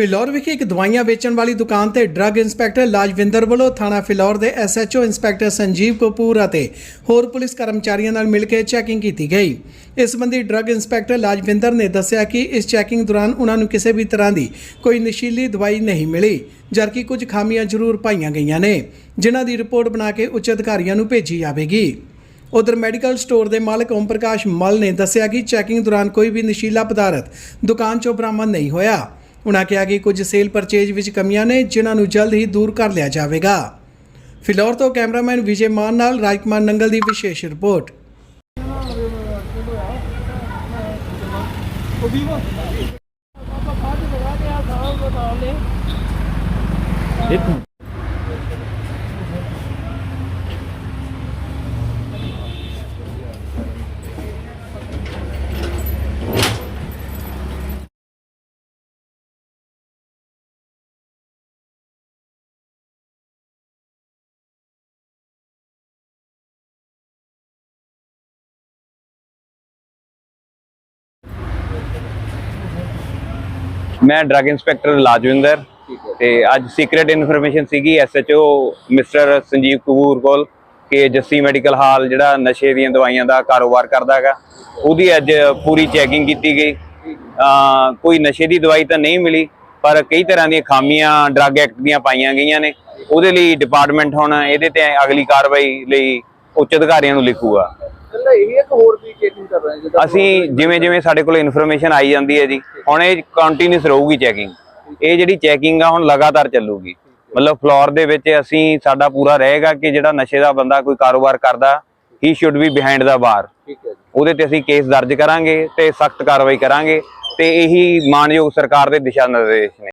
ਫਿਲੌਰ ਵਿਖੇ ਇੱਕ ਦਵਾਈਆਂ ਵੇਚਣ ਵਾਲੀ ਦੁਕਾਨ ਤੇ ਡਰੱਗ ਇੰਸਪੈਕਟਰ ਲਾਜਵਿੰਦਰ ਵੱਲੋਂ ਥਾਣਾ ਫਿਲੌਰ ਦੇ ਐਸਐਚਓ ਇੰਸਪੈਕਟਰ ਸੰਜੀਵ ਕਪੂਰ ਅਤੇ ਹੋਰ ਪੁਲਿਸ ਕਰਮਚਾਰੀਆਂ ਨਾਲ ਮਿਲ ਕੇ ਚੈਕਿੰਗ ਕੀਤੀ ਗਈ। ਇਸ ਸੰਬੰਧੀ ਡਰੱਗ ਇੰਸਪੈਕਟਰ ਲਾਜਵਿੰਦਰ ਨੇ ਦੱਸਿਆ ਕਿ ਇਸ ਚੈਕਿੰਗ ਦੌਰਾਨ ਉਹਨਾਂ ਨੂੰ ਕਿਸੇ ਵੀ ਤਰ੍ਹਾਂ ਦੀ ਕੋਈ ਨਸ਼ੀਲੀ ਦਵਾਈ ਨਹੀਂ ਮਿਲੀ, ਜਦਕਿ ਕੁਝ ਖਾਮੀਆਂ ਜ਼ਰੂਰ ਪਾਈਆਂ ਗਈਆਂ ਨੇ, ਜਿਨ੍ਹਾਂ ਦੀ ਰਿਪੋਰਟ ਬਣਾ ਕੇ ਉੱਚ ਅਧਿਕਾਰੀਆਂ ਨੂੰ ਭੇਜੀ ਜਾਵੇਗੀ। ਉਧਰ ਮੈਡੀਕਲ ਸਟੋਰ ਦੇ ਮਾਲਕ ਓਮ ਪ੍ਰਕਾਸ਼ ਮਲ ਨੇ ਦੱਸਿਆ ਕਿ ਚੈਕਿੰਗ ਦੌਰਾਨ ਕੋਈ ਵੀ ਨਸ਼ੀਲਾ ਪਦਾਰਥ ਦੁਕਾਨ 'ਚੋਂ ਬਰਾਮਦ ਨਹੀਂ ਹੋਇਆ। ਉਨ੍ਹਾਂ ਕਿਹਾ ਕਿ ਕੁਝ ਸੇਲ ਪਰਚੇਜ ਵਿੱਚ ਕਮੀਆਂ ਨੇ, ਜਿਨ੍ਹਾਂ ਨੂੰ ਜਲਦ ਹੀ ਦੂਰ ਕਰ ਲਿਆ ਜਾਵੇਗਾ। ਫਿਲੌਰ ਤੋਂ ਕੈਮਰਾਮੈਨ ਵਿਜੇ ਮਾਨ ਨਾਲ ਰਾਜਕੁਮਾਰ ਨੰਗਲ ਦੀ ਵਿਸ਼ੇਸ਼ ਰਿਪੋਰਟ। ਮੈਂ ਡਰੱਗ ਇੰਸਪੈਕਟਰ ਲਾਜਵਿੰਦਰ ਤੇ ਅੱਜ ਸੀਕ੍ਰੀਟ ਇਨਫੋਰਮੇਸ਼ਨ ਸੀਗੀ ਐਸਐਚਓ ਮਿਸਟਰ ਸੰਜੀਵ ਕਪੂਰ ਕੋਲ ਕਿ ਜੱਸੀ ਮੈਡੀਕਲ ਹਾਲ ਜਿਹੜਾ ਨਸ਼ੇ ਦੀਆਂ ਦਵਾਈਆਂ ਦਾ ਕਾਰੋਬਾਰ ਕਰਦਾ ਹੈਗਾ। ਉਹਦੀ ਅੱਜ ਪੂਰੀ ਚੈਕਿੰਗ ਕੀਤੀ ਗਈ। ਕੋਈ ਨਸ਼ੇ ਦੀ ਦਵਾਈ ਤਾਂ ਨਹੀਂ ਮਿਲੀ ਪਰ ਕਈ ਤਰ੍ਹਾਂ ਦੀਆਂ ਖਾਮੀਆਂ ਡਰੱਗ ਐਕਟ ਦੀਆਂ ਪਾਈਆਂ ਗਈਆਂ ਨੇ। ਉਹਦੇ ਲਈ ਡਿਪਾਰਟਮੈਂਟ ਹੁਣ ਇਹਦੇ ਤੇ ਅਗਲੀ ਕਾਰਵਾਈ ਲਈ ਉੱਚ ਅਧਿਕਾਰੀਆਂ ਨੂੰ ਲਿਖੂਗਾ। ਕੱਲਾ ਇਹ ਇੱਕ ਹੋਰ ਵੀ ਚੈਕਿੰਗ ਕਰ ਰਹੇ ਹਾਂ ਜਿੱਦਾਂ ਅਸੀਂ ਜਿਵੇਂ ਜਿਵੇਂ ਸਾਡੇ ਕੋਲ ਇਨਫੋਰਮੇਸ਼ਨ ਆਈ ਜਾਂਦੀ ਹੈ ਜੀ ਹੁਣ ਇਹ ਕੰਟੀਨਿਊਸ ਰਹੂਗੀ ਚੈਕਿੰਗ ਇਹ ਜਿਹੜੀ ਚੈਕਿੰਗ ਆ ਹੁਣ ਲਗਾਤਾਰ ਚੱਲੂਗੀ। ਮਤਲਬ ਫਲੋਰ ਦੇ ਵਿੱਚ ਅਸੀਂ ਸਾਡਾ ਪੂਰਾ ਰਹੇਗਾ ਕਿ ਜਿਹੜਾ ਨਸ਼ੇ ਦਾ ਬੰਦਾ ਕੋਈ ਕਾਰੋਬਾਰ ਕਰਦਾ ਹੀ should be behind the bar ਉਹਦੇ ਤੇ ਅਸੀਂ ਕੇਸ ਦਰਜ ਕਰਾਂਗੇ ਤੇ ਸਖਤ ਕਾਰਵਾਈ ਕਰਾਂਗੇ ਤੇ ਇਹੀ ਮਾਨਯੋਗ ਸਰਕਾਰ ਦੇ ਦਿਸ਼ਾ ਨਿਰਦੇਸ਼ ਨੇ।